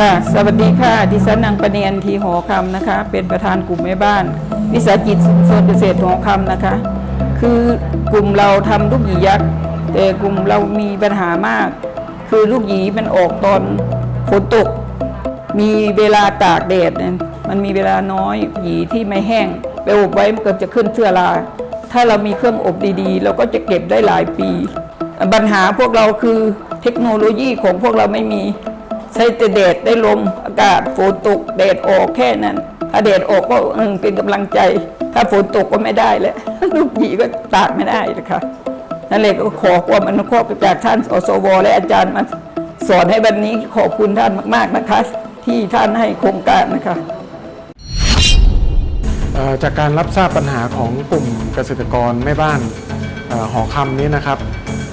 ค่ะสวัสดีค่ะ ดิฉันนางประเนียนทีหอคำนะคะ เป็นประธานกลุ่มแม่บ้าน วิสาหกิจชุมชนเกษตรหอคำนะคะ คือกลุ่มเราทำลูกหยียักษ์แต่กลุ่มเรามีปัญหามาก คือลูกหยีมันออกตอนฝนตก มีเวลาตากแดดมันมีเวลาน้อยหยีที่ไม่แห้ง ไปอบไว้มันก็จะขึ้นเชื้อราถ้าเรามีเครื่องอบดีๆ เราก็จะเก็บได้หลายปี ปัญหาพวกเราคือเทคโนโลยีของพวกเราไม่มี ใช้แต่แดดได้ลมอากาศฝนตกแดดออกแค่นั้น ถ้าแดดออกก็เออเป็นกำลังใจ ถ้าฝนตกก็ไม่ได้แล้วลูกหยีก็ตากไม่ได้เลยค่ะนั่นเลยก็ขอความอนุเคราะห์จากท่านอสว และอาจารย์มาสอนให้วันนี้ขอบคุณท่านมาก ๆนะคะ ที่ท่านให้โครงการนะคะจากการรับทราบปัญหาของกลุ่มเกษตรกรแม่บ้านอหอคำนี้นะครับ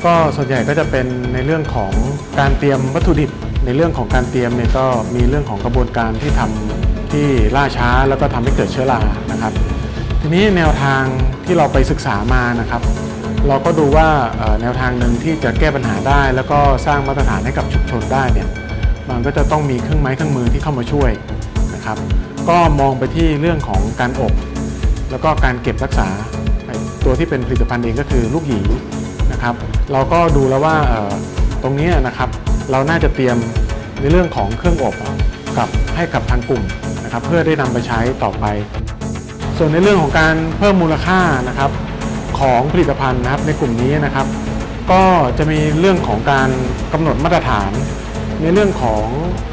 ก็ส่วนใหญ่ก็จะเป็นในเรื่องของการเตรียมวัตถุดิบ ในเรื่องของการเตรียมเนี่ยก็มีเรื่องของกระบวนการที่ทำที่ล่าช้าแล้วก็ทำให้เกิดเชื้อรานะครับ ทีนี้แนวทางที่เราไปศึกษามานะครับ เราก็ดูว่าแนวทางหนึ่งที่จะแก้ปัญหาได้ แล้วก็สร้างมาตรฐานให้กับชุมชนได้เนี่ยมันก็จะต้องมีเครื่องไม้เครื่องมือที่เข้ามาช่วยนะครับ ก็มองไปที่เรื่องของการอบ แล้วก็การเก็บรักษาตัวที่เป็นผลิตภัณฑ์เองก็คือลูกหยีนะครับ เราก็ดูแล้วว่าตรงนี้นะครับ เราน่าจะเตรียมในเรื่องของเครื่องอบกับให้กับทางกลุ่มนะครับเพื่อได้นำไปใช้ต่อไป ส่วนในเรื่องของการเพิ่มมูลค่านะครับของผลิตภัณฑ์นะครับในกลุ่มนี้นะครับ ก็จะมีเรื่องของการกำหนดมาตรฐาน ในเรื่องของ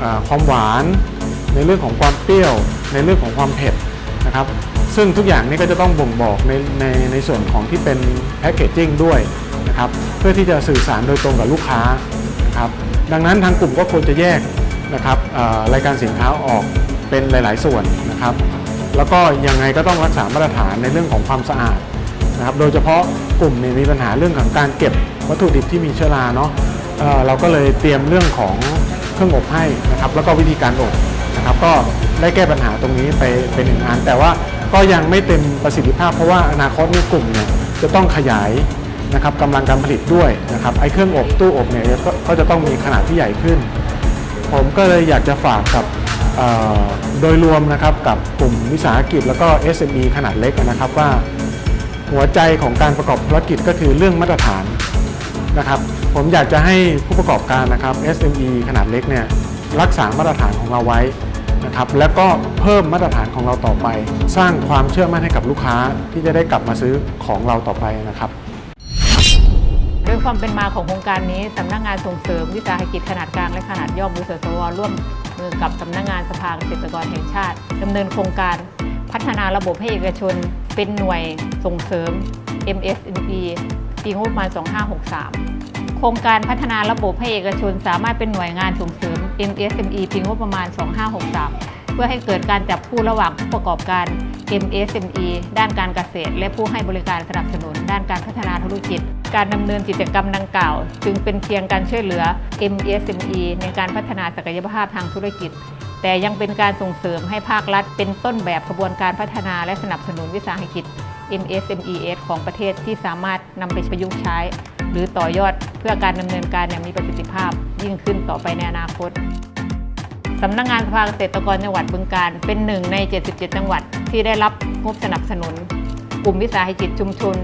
อความหวาน ในเรื่องของความเปรี้ยว ในเรื่องของความเผ็ดนะครับซึ่งทุกอย่างนี้ก็จะต้องบ่งบอกในในในส่วนของที่เป็นแพ c เกจจิ้งด้วยนะครับเพื่อที่จะสื่อสารโดยตรงกับลูกค้านะครับ ดังนั้นทางกลุ่มก็ควรจะแยกนะครับรายการสินค้าออกเป็นหลาย ๆ ส่วนนะครับ แล้วก็ยังไงก็ต้องรักษามาตรฐานในเรื่องของความสะอาดนะครับ โดยเฉพาะกลุ่มนี่ยมีปัญหาเรื่องของการเก็บวัตถุดิบที่มีเชื้อราเนาะเเราก็เลยเตรียมเรื่องของเครื่องอบให้นะครับ แล้วก็วิธีการอบนะครับก็ได้แก้ปัญหาตรงนี้ไปเป็นหนึ่งอันแต่ว่าก็ยังไม่เต็มประสิทธิภาพเพราะว่าอนาคตนี่กลุ่มเนี่ยจะต้องขยาย นะครับกำลังการผลิตด้วยนะครับไอ้เครื่องอบตู้อบเนี่ยก็จะต้องมีขนาดที่ใหญ่ขึ้น ผมก็เลยอยากจะฝากกับโดยรวมนะครับกับกลุ่มวิสาหกิจแล้วก็ SME ขนาดเล็กนะครับว่าหัวใจของการประกอบธุรกิจก็คือเรื่องมาตรฐานนะครับ ผมอยากจะให้ผู้ประกอบการนะครับ SME ขนาดเล็กเนี่ยรักษามาตรฐานของเราไว้นะครับแล้วก็เพิ่มมาตรฐานของเราต่อไป สร้างความเชื่อมั่นให้กับลูกค้าที่จะได้กลับมาซื้อของเราต่อไปนะครับ ด้วยความเป็นมาของโครงการนี้สำนักงานส่งเสริมวิสาหกิจขนาดกลางและขนาดย่อมหรือสสวร่วมมือกับสำนักงานสภาเกษตรกรแห่งชาติดำเนินโครงการพัฒนาระบบให้เอกชน เป็นหน่วยส่งเสริม MSME ปีงบประมาณ 2563 โครงการพัฒนาระบบให้เอกชน สามารถเป็นหน่วยงานส่งเสริม MSME ปีงบประมาณ 2563 เพื่อให้เกิดการจับคู่ระหว่างผู้ประกอบการ MSME ด้านการเกษตร และผู้ให้บริการสนับสนุน ด้านการพัฒนาธุรกิจ การดำเนินกิจกรรมดังกล่าว จึงเป็นเพียงการช่วยเหลือ MSME ในการพัฒนาศักยภาพทางธุรกิจ แต่ยังเป็นการส่งเสริมให้ภาครัฐ เป็นต้นแบบกระบวนการพัฒนาและสนับสนุนวิสาหกิจ MSMES ของประเทศที่สามารถนำไปประยุกต์ใช้ หรือต่อยอดเพื่อการดำเนินการอย่างมีประสิทธิภาพยิ่งขึ้นต่อไปในอนาคตสำนักงานสภาเกษตรกรจังหวัดบึงการเป็นหนึ่งใน 77 จังหวัดที่ได้รับงบสนับสนุน กลุ่มวิสาหกิจชุมชน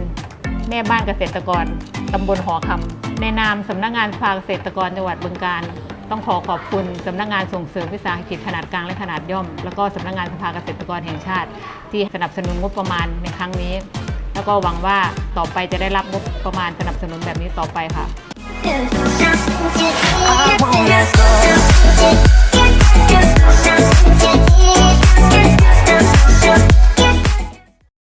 แม่บ้านเกษตรกรตำบลหอคำในนามสำนักงานสภาเกษตรกรจังหวัดบึงการต้องขอขอบคุณสำนักงานส่งเสริมวิสาหกิจขนาดกลางและขนาดย่อม แล้วก็สำนักงานสภาเกษตรกรแห่งชาติ ที่สนับสนุนงบประมาณในครั้งนี้ แล้วก็หวังว่าต่อไปจะได้รับงบประมาณสนับสนุนแบบนี้ต่อไปค่ะ